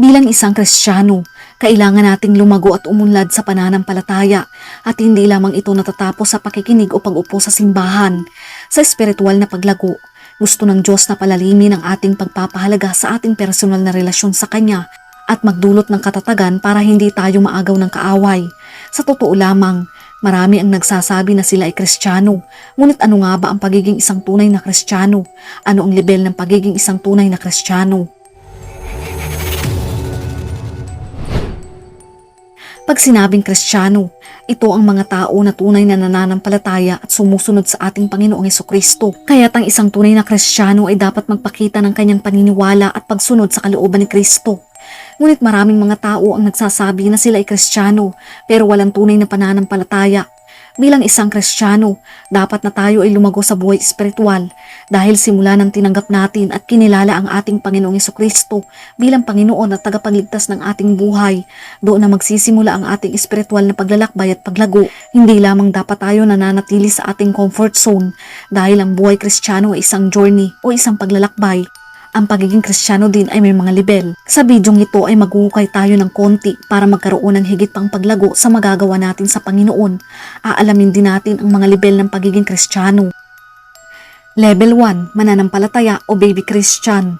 Bilang isang Kristiyano, kailangan nating lumago at umunlad sa pananampalataya at hindi lamang ito natatapos sa pakikinig o pag-upo sa simbahan. Sa espiritual na paglago, gusto ng Diyos na palalimin ang ating pagpapahalaga sa ating personal na relasyon sa Kanya at magdulot ng katatagan para hindi tayo maagaw ng kaaway. Sa totoo lamang, marami ang nagsasabi na sila ay Kristiyano. Ngunit ano nga ba ang pagiging isang tunay na Kristiyano? Ano ang level ng pagiging isang tunay na Kristiyano? Pag sinabing Kristiyano, ito ang mga tao na tunay na nananampalataya at sumusunod sa ating Panginoong Heso Kristo. Kaya't ang isang tunay na Kristiyano ay dapat magpakita ng kanyang paniniwala at pagsunod sa kalooban ni Kristo. Ngunit maraming mga tao ang nagsasabi na sila ay Kristiyano pero walang tunay na pananampalataya. Bilang isang Kristiyano, dapat na tayo ay lumago sa buhay espiritual dahil simula nang tinanggap natin at kinilala ang ating Panginoong Kristo bilang Panginoon at tagapagligtas ng ating buhay, doon na magsisimula ang ating espiritual na paglalakbay at paglago. Hindi lamang dapat tayo nananatili sa ating comfort zone dahil ang buhay Kristiyano ay isang journey o isang paglalakbay ang pagiging kristyano din ay may mga level. Sa bidyong ito ay maghuhukay tayo ng konti para magkaroon ng higit pang paglago sa magagawa natin sa Panginoon. Aalamin din natin ang mga level ng pagiging kristyano. Level 1, mananampalataya o baby Christian.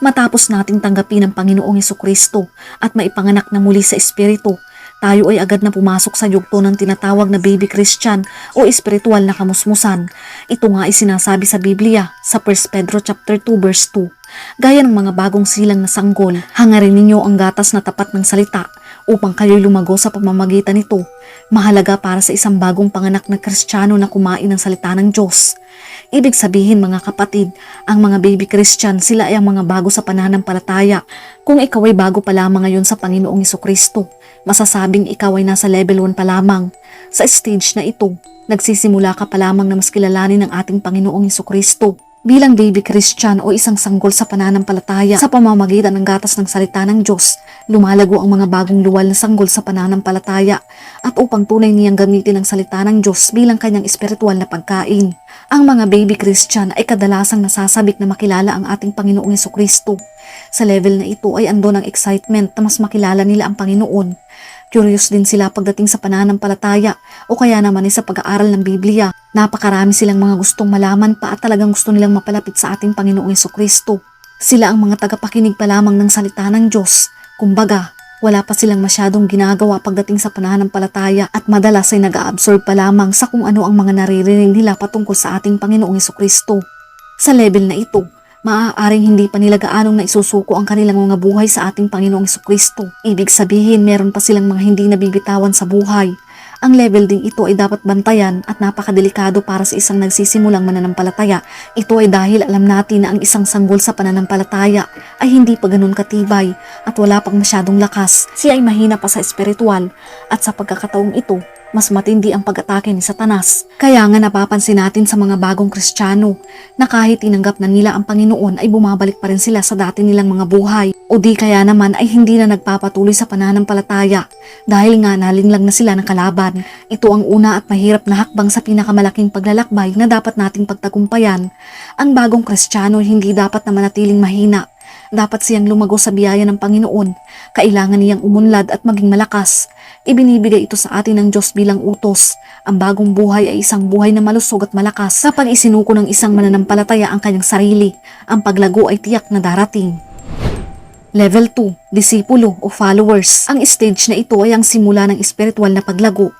Matapos nating tanggapin ang Panginoong Heso Kristo at maipanganak na muli sa Espiritu, tayo ay agad na pumasok sa yugto ng tinatawag na baby Christian o espiritual na kamusmusan. Ito nga ay sinasabi sa Biblia sa 1 Pedro chapter 2 verse 2. Gaya ng mga bagong silang na sanggol, hangarin ninyo ang gatas na tapat ng salita upang kayo'y lumago sa pamamagitan nito. Mahalaga para sa isang bagong panganak na Kristiyano na kumain ng salita ng Diyos. Ibig sabihin mga kapatid, ang mga baby Christian sila ay ang mga bago sa pananampalataya. Kung ikaw ay bago pa lamang ngayon sa Panginoong Kristo, masasabing ikaw ay nasa level 1 pa lamang. Sa stage na ito, nagsisimula ka pa lamang na mas kilalanin ang ating Panginoong Kristo. Bilang baby Christian o isang sanggol sa pananampalataya sa pamamagitan ng gatas ng salita ng Diyos, lumalago ang mga bagong luwal na sanggol sa pananampalataya at upang tunay niyang gamitin ang salita ng Diyos bilang kanyang espiritual na pagkain. Ang mga baby Christian ay kadalasang nasasabik na makilala ang ating Panginoong Yeso Kristo. Sa level na ito ay ando ng excitement na mas makilala nila ang Panginoon. Curious din sila pagdating sa pananampalataya o kaya naman ay sa pag-aaral ng Biblia. Napakarami silang mga gustong malaman pa at talagang gusto nilang mapalapit sa ating Panginoong Yeso Kristo. Sila ang mga tagapakinig pa lamang ng salita ng Diyos. Kumbaga, wala pa silang masyadong ginagawa pagdating sa pananampalataya at madalas ay nag-absorb pa lamang sa kung ano ang mga naririnig nila patungkol sa ating Panginoong Kristo. Sa level na ito, maaaring hindi pa nila gaanong naisusuko ang kanilang mga buhay sa ating Panginoong Kristo. Ibig sabihin, meron pa silang mga hindi nabibitawan sa buhay. Ang level ding ito ay dapat bantayan at napakadelikado para sa isang nagsisimulang mananampalataya. Ito ay dahil alam natin na ang isang sanggol sa pananampalataya ay hindi pa ganun katibay at wala pang masyadong lakas. Siya ay mahina pa sa espiritual at sa pagkakataong ito, mas matindi ang pag-atake ni Satanas. Kaya nga napapansin natin sa mga bagong Kristiyano na kahit tinanggap na nila ang Panginoon ay bumabalik pa rin sila sa dati nilang mga buhay o di kaya naman ay hindi na nagpapatuloy sa pananampalataya dahil nga nalinglang na sila ng kalaban. Ito ang una at mahirap na hakbang sa pinakamalaking paglalakbay na dapat nating pagtagumpayan. Ang bagong Kristiyano ay hindi dapat na manatiling mahina dapat siyang lumago sa biyaya ng Panginoon. Kailangan niyang umunlad at maging malakas. Ibinibigay ito sa atin ng Diyos bilang utos. Ang bagong buhay ay isang buhay na malusog at malakas. Kapag isinuko ng isang mananampalataya ang kanyang sarili, ang paglago ay tiyak na darating. Level 2, disipulo o followers. Ang stage na ito ay ang simula ng espiritual na paglago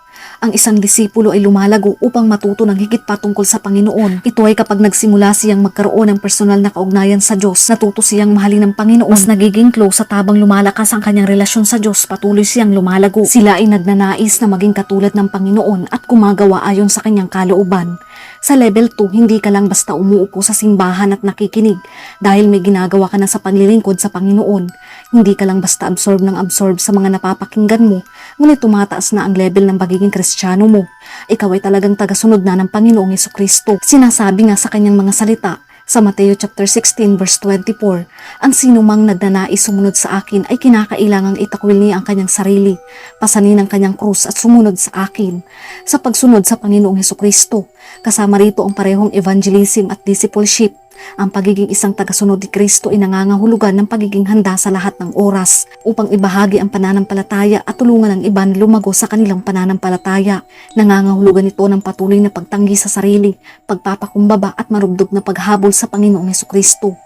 ang isang disipulo ay lumalago upang matuto ng higit pa tungkol sa Panginoon. Ito ay kapag nagsimula siyang magkaroon ng personal na kaugnayan sa Diyos, natuto siyang mahalin ng Panginoon, mas nagiging close sa tabang lumalakas ang kanyang relasyon sa Diyos, patuloy siyang lumalago. Sila ay nagnanais na maging katulad ng Panginoon at gumagawa ayon sa kanyang kalooban. Sa level 2, hindi ka lang basta umuupo sa simbahan at nakikinig dahil may ginagawa ka na sa paglilingkod sa Panginoon. Hindi ka lang basta absorb ng absorb sa mga napapakinggan mo, ngunit tumataas na ang level ng pagiging kristyano mo. Ikaw ay talagang tagasunod na ng Panginoong Yeso Kristo. Sinasabi nga sa kanyang mga salita, sa Mateo chapter 16 verse 24, ang sinumang nagnanais sumunod sa akin ay kinakailangang itakwil niya ang kanyang sarili, pasanin ang kanyang krus at sumunod sa akin. Sa pagsunod sa Panginoong Heso Kristo, kasama rito ang parehong evangelism at discipleship. Ang pagiging isang tagasunod ni Kristo ay nangangahulugan ng pagiging handa sa lahat ng oras upang ibahagi ang pananampalataya at tulungan ang iba na lumago sa kanilang pananampalataya. Nangangahulugan ito ng patuloy na pagtanggi sa sarili, pagpapakumbaba at marubdog na paghabol sa Panginoong Heso Kristo.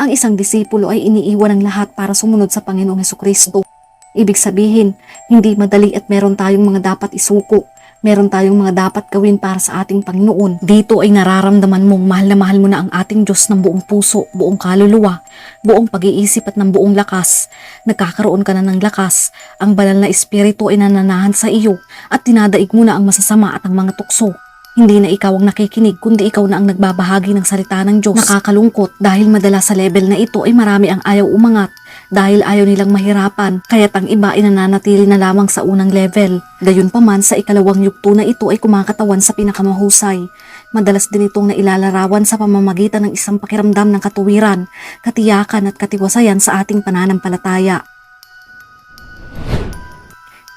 Ang isang disipulo ay iniiwan ng lahat para sumunod sa Panginoong Heso Kristo. Ibig sabihin, hindi madali at meron tayong mga dapat isuko. Meron tayong mga dapat gawin para sa ating Panginoon. Dito ay nararamdaman mong mahal na mahal mo na ang ating Diyos ng buong puso, buong kaluluwa, buong pag-iisip at ng buong lakas. Nagkakaroon ka na ng lakas. Ang banal na espiritu ay nananahan sa iyo at tinadaig mo na ang masasama at ang mga tukso. Hindi na ikaw ang nakikinig kundi ikaw na ang nagbabahagi ng salita ng Diyos. Nakakalungkot dahil madala sa level na ito ay marami ang ayaw umangat dahil ayaw nilang mahirapan kaya't ang iba ay nananatili na lamang sa unang level. Gayunpaman sa ikalawang yugto na ito ay kumakatawan sa pinakamahusay. Madalas din itong nailalarawan sa pamamagitan ng isang pakiramdam ng katuwiran, katiyakan at katiwasayan sa ating pananampalataya.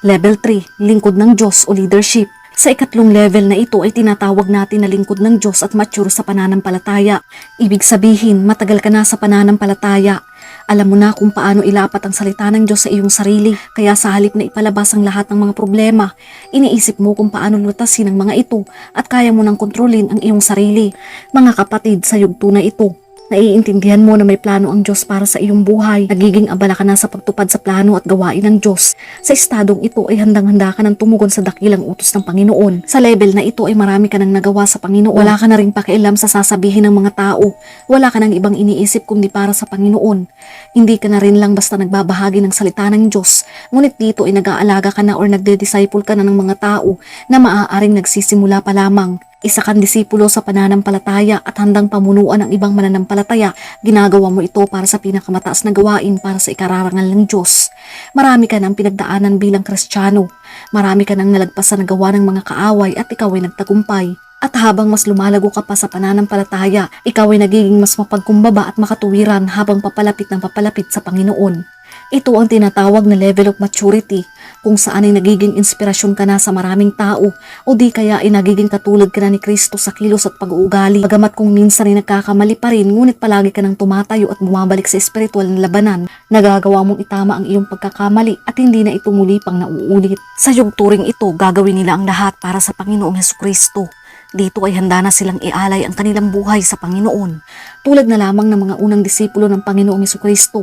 Level 3, lingkod ng Diyos o leadership. Sa ikatlong level na ito ay tinatawag natin na lingkod ng Diyos at mature sa pananampalataya. Ibig sabihin, matagal ka na sa pananampalataya. Alam mo na kung paano ilapat ang salita ng Diyos sa iyong sarili, kaya sa halip na ipalabas ang lahat ng mga problema, iniisip mo kung paano lutasin ang mga ito at kaya mo nang kontrolin ang iyong sarili. Mga kapatid, sa yugto na ito, Naiintindihan mo na may plano ang Diyos para sa iyong buhay. Nagiging abala ka na sa pagtupad sa plano at gawain ng Diyos. Sa estadong ito ay handang-handa ka ng tumugon sa dakilang utos ng Panginoon. Sa level na ito ay marami ka nang nagawa sa Panginoon. Wala ka na rin pakialam sa sasabihin ng mga tao. Wala ka nang ibang iniisip kundi para sa Panginoon. Hindi ka na rin lang basta nagbabahagi ng salita ng Diyos. Ngunit dito ay nag-aalaga ka na or nagde-disciple ka na ng mga tao na maaaring nagsisimula pa lamang. Isa kang disipulo sa pananampalataya at handang pamunuan ng ibang mananampalataya, ginagawa mo ito para sa pinakamataas na gawain para sa ikararangal ng Diyos. Marami ka ng pinagdaanan bilang Kristiyano. Marami ka ng nalagpasan na gawa ng mga kaaway at ikaw ay nagtagumpay. At habang mas lumalago ka pa sa pananampalataya, ikaw ay nagiging mas mapagkumbaba at makatuwiran habang papalapit ng papalapit sa Panginoon. Ito ang tinatawag na level of maturity kung saan ay nagiging inspirasyon ka na sa maraming tao o di kaya ay nagiging katulad ka na ni Kristo sa kilos at pag-uugali. Bagamat kung minsan ay nagkakamali pa rin ngunit palagi ka nang tumatayo at bumabalik sa espiritual na labanan, nagagawa mong itama ang iyong pagkakamali at hindi na ito muli pang nauulit. Sa yugturing ito, gagawin nila ang lahat para sa Panginoong Heso Kristo. Dito ay handa na silang ialay ang kanilang buhay sa Panginoon. Tulad na lamang ng mga unang disipulo ng Panginoong Kristo,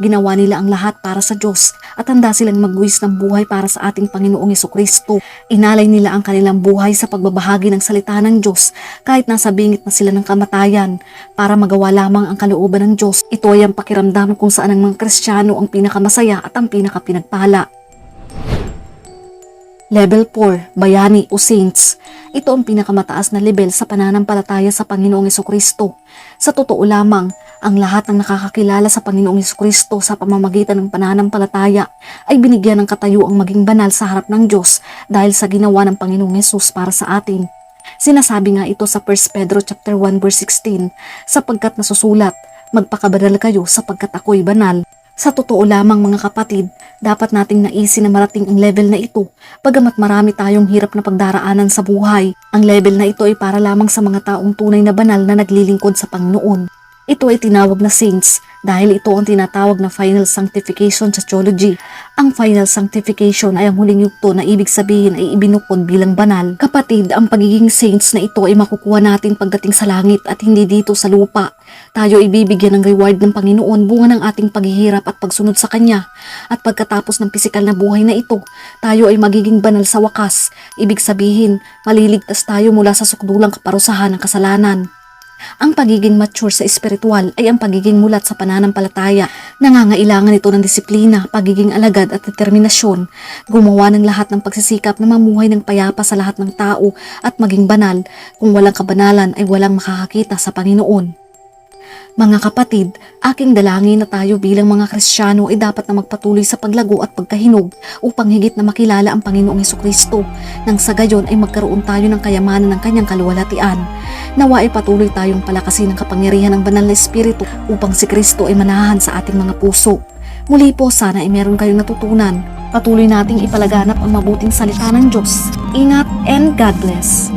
Ginawa nila ang lahat para sa Diyos at handa silang magbuwis ng buhay para sa ating Panginoong Yeso Kristo. Inalay nila ang kanilang buhay sa pagbabahagi ng salita ng Diyos kahit nasa bingit na sila ng kamatayan para magawa lamang ang kalooban ng Diyos. Ito ay ang pakiramdam kung saan ang mga Kristiyano ang pinakamasaya at ang pinakapinagpala. Level 4, Bayani o Saints. Ito ang pinakamataas na level sa pananampalataya sa Panginoong Kristo. Sa totoo lamang, ang lahat ng nakakakilala sa Panginoong Kristo sa pamamagitan ng pananampalataya ay binigyan ng katayuang maging banal sa harap ng Diyos dahil sa ginawa ng Panginoong Yesus para sa atin. Sinasabi nga ito sa 1 Pedro chapter 1 verse 16, sapagkat nasusulat, magpakabanal kayo sapagkat ako'y banal. Sa totoo lamang mga kapatid, dapat nating naisin na marating ang level na ito, bagamat marami tayong hirap na pagdaraanan sa buhay. Ang level na ito ay para lamang sa mga taong tunay na banal na naglilingkod sa Panginoon. Ito ay tinawag na saints dahil ito ang tinatawag na final sanctification sa theology. Ang final sanctification ay ang huling yugto na ibig sabihin ay ibinukod bilang banal. Kapatid, ang pagiging saints na ito ay makukuha natin pagdating sa langit at hindi dito sa lupa. Tayo ay bibigyan ng reward ng Panginoon bunga ng ating paghihirap at pagsunod sa Kanya. At pagkatapos ng pisikal na buhay na ito, tayo ay magiging banal sa wakas. Ibig sabihin, maliligtas tayo mula sa sukdulang kaparusahan ng kasalanan. Ang pagiging mature sa espiritual ay ang pagiging mulat sa pananampalataya. Nangangailangan ito ng disiplina, pagiging alagad at determinasyon. Gumawa ng lahat ng pagsisikap na mamuhay ng payapa sa lahat ng tao at maging banal. Kung walang kabanalan ay walang makakakita sa Panginoon. Mga kapatid, aking dalangin na tayo bilang mga Kristiyano ay dapat na magpatuloy sa paglago at pagkahinog upang higit na makilala ang Panginoong Heso Kristo. Nang sa gayon ay magkaroon tayo ng kayamanan ng kanyang kaluwalhatian. Nawa ay patuloy tayong palakasin ng kapangyarihan ng banal na Espiritu upang si Kristo ay manahan sa ating mga puso. Muli po sana ay meron kayong natutunan. Patuloy nating ipalaganap ang mabuting salita ng Diyos. Ingat and God bless.